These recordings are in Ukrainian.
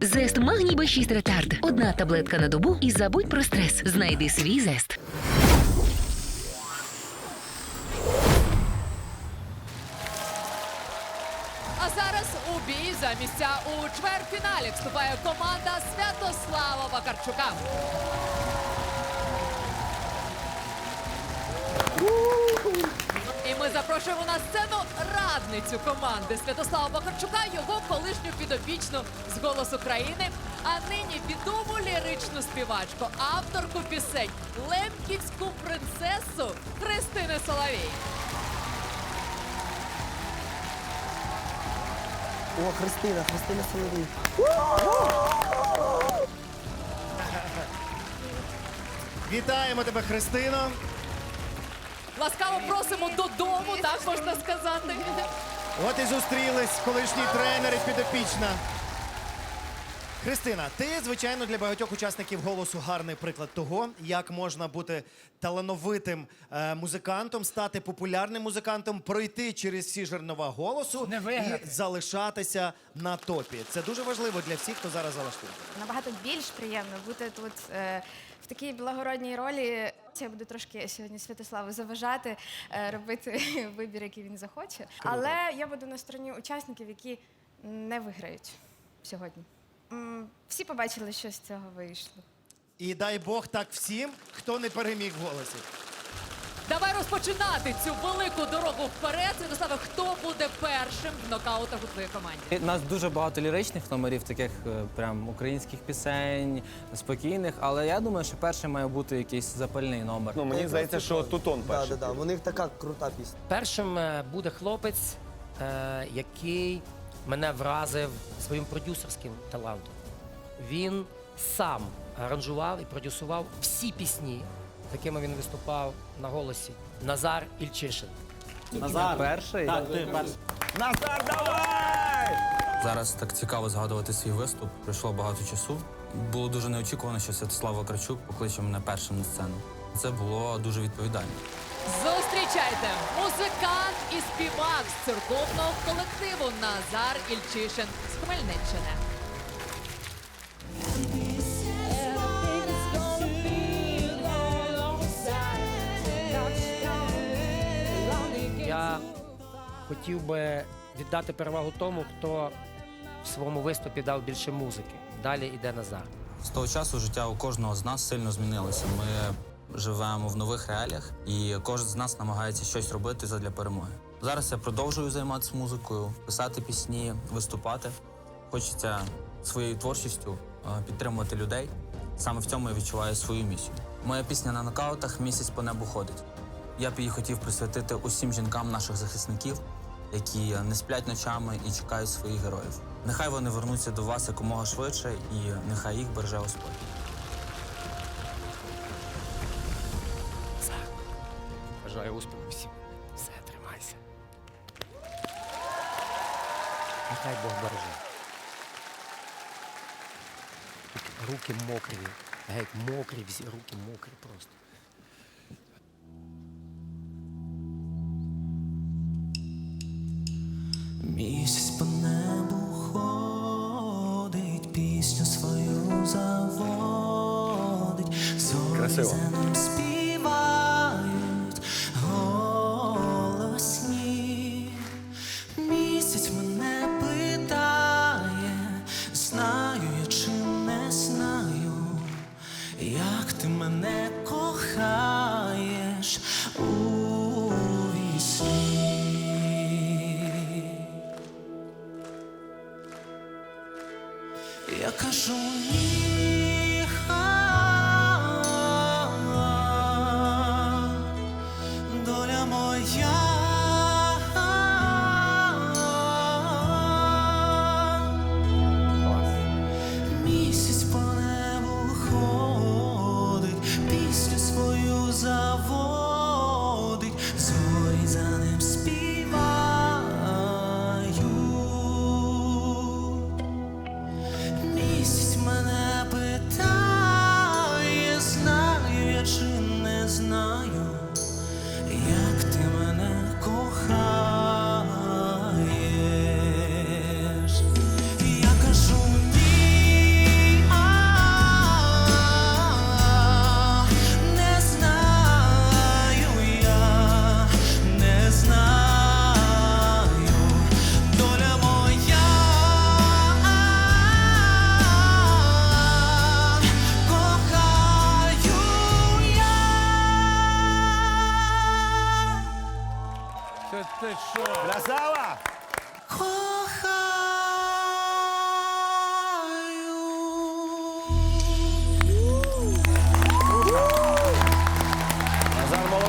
Зест Магній Б6 Ретард. Одна таблетка на добу і забудь про стрес. Знайди свій зест. А зараз у бій за місця у чвертьфіналі вступає команда Святослава Вакарчука. Запрошуємо на сцену радницю команди Святослава Вакарчука, його колишню підопічну з «Голос України, а нині відому ліричну співачку, авторку пісень Лемківську принцесу Христини Соловій. О, Христина, Христина Соловій. Вітаємо тебе, Христино. Ласкаво просимо додому, так можна сказати. От і зустрілись колишній тренер і підопічна. Христина, ти, звичайно, для багатьох учасників голосу гарний приклад того, як можна бути талановитим е, музикантом, стати популярним музикантом, пройти через всі жернова голосу і залишатися на топі. Це дуже важливо для всіх, хто зараз залаштує. Набагато більш приємно бути тут е, в такій благородній ролі. Я буду трошки сьогодні Святославу заважати, е, робити вибір, який він захоче. Але я буду на стороні учасників, які не виграють сьогодні. Всі побачили, що з цього вийшло. І дай Бог так всім, хто не переміг в голосі. Давай розпочинати цю велику дорогу вперед. Святославе, хто буде першим в нокаутах у твоїй команді? У нас дуже багато ліричних номерів, таких е, прям українських пісень, спокійних. Але я думаю, що першим має бути якийсь запальний номер. Ну, мені здається, що Тутон Да, перший. да, да. У них така крута пісня. Першим е, буде хлопець, е, який мене вразив своїм продюсерським талантом. Він сам аранжував і продюсував всі пісні, з якими він виступав на голосі. Назар Ільчишин. Назар перший. Назар, давай! Зараз так цікаво згадувати свій виступ. Пройшло багато часу. Було дуже неочікувано, що Святослав Вакрачук покличе мене першим на сцену. Це було дуже відповідально. Зустрічайте музикант і співак з церковного колективу Назар Ільчишин з Хмельниччини. Хотів би віддати перевагу тому, хто в своєму виступі дав більше музики. Далі йде Назар. З того часу життя у кожного з нас сильно змінилося. Ми живемо в нових реаліях, і кожен з нас намагається щось робити задля перемоги. Зараз я продовжую займатися музикою, писати пісні, виступати. Хочеться своєю творчістю е, підтримувати людей. Саме в цьому я відчуваю свою місію. Моя пісня на нокаутах місяць по небу ходить. Я б її хотів присвятити усім жінкам наших захисників, які не сплять ночами і чекають своїх героїв. Нехай вони вернуться до вас якомога швидше, і нехай їх береже Господь. Бажаю успіху всім. Все, тримайся. Нехай Бог береже. Руки мокрі. Геть мокрі, всі руки мокрі просто. Місяць по небу ходить, пісню свою заводить, зорі Красиво. за ним співають свою заводить,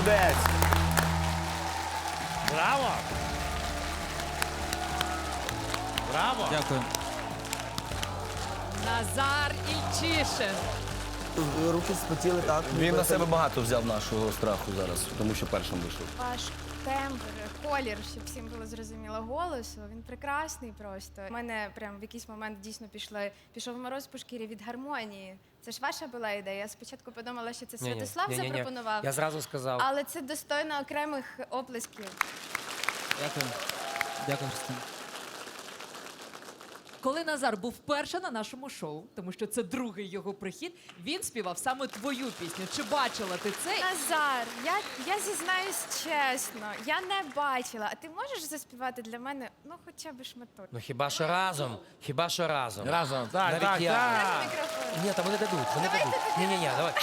Молодець. Браво! Браво! Дякую. Назар Ільчишин. Руки спотіли так. Він на себе багато взяв нашого страху зараз, тому що першим вийшов. Ваш тембр, колір, щоб всім було зрозуміло голосу. Він прекрасний просто. У мене прям в якийсь момент дійсно пішли, пішов мороз по шкірі від гармонії. Це ж ваша була ідея. Я спочатку подумала, що це Ні-ні, Святослав ні-ні-ні. запропонував, Я зразу сказав. але це достойно окремих оплесків. Дякую. Дякую, Христина. Коли Назар був вперше на нашому шоу, тому що це другий його прихід, він співав саме твою пісню. Чи бачила ти це? Назар, я, я зізнаюсь чесно, я не бачила. А ти можеш заспівати для мене ну хоча б шматок? Ну хіба що разом? Хіба що разом? Разом, так, Навіть так, я. так. Ні, та вони дадуть, вони дадуть. Ні, ні, ні, давай.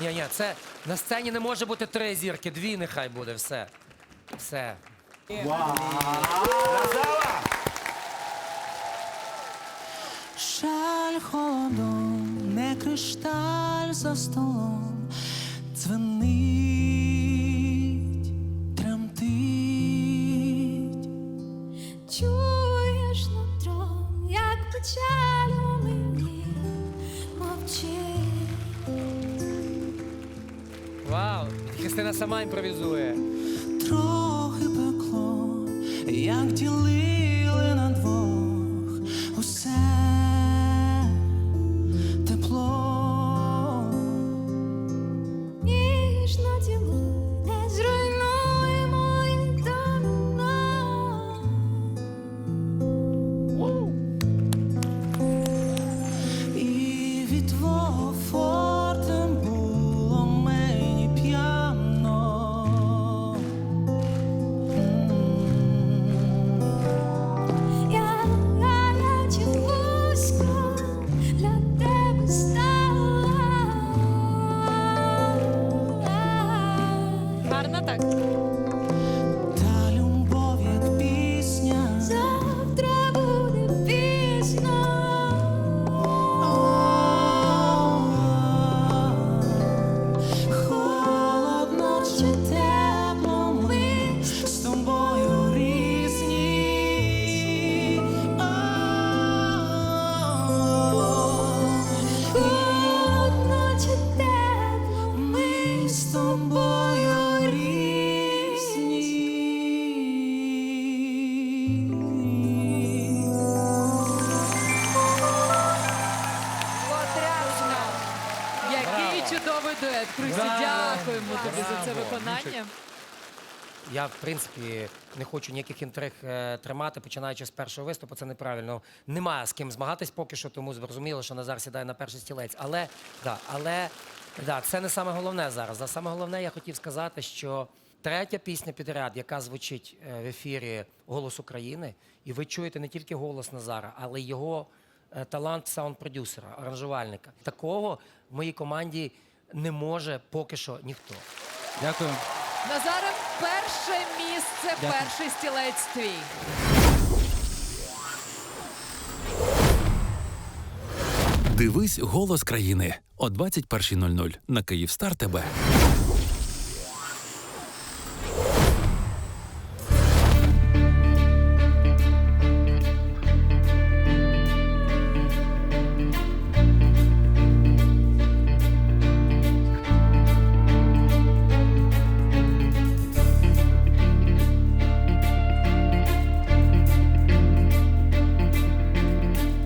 Ні, ні, це на сцені не може бути три зірки, дві нехай буде, все. Все. Шаль кришталь за столом, дзвенить, тремтить. Чуєш нутром, як печаль у мені мовчить. Вау! Христина сама імпровізує. Трохи пекло, як ділили чудовий дует. Друзі, дякуємо тобі за це виконання. Я, в принципі, не хочу ніяких інтриг е, тримати, починаючи з першого виступу. Це неправильно. Немає з ким змагатись поки що, тому зрозуміло, що Назар сідає на перший стілець. Але, да, але да, це не саме головне зараз. А саме головне, я хотів сказати, що третя пісня підряд, яка звучить е, в ефірі Голос України, і ви чуєте не тільки голос Назара, але й його талант саунд-продюсера, аранжувальника. Такого в моїй команді не може поки що ніхто. Дякую. Назаре, перше місце, Дякую. перший стілець твій. Дивись голос країни о 21.00 на Київстар ТБ.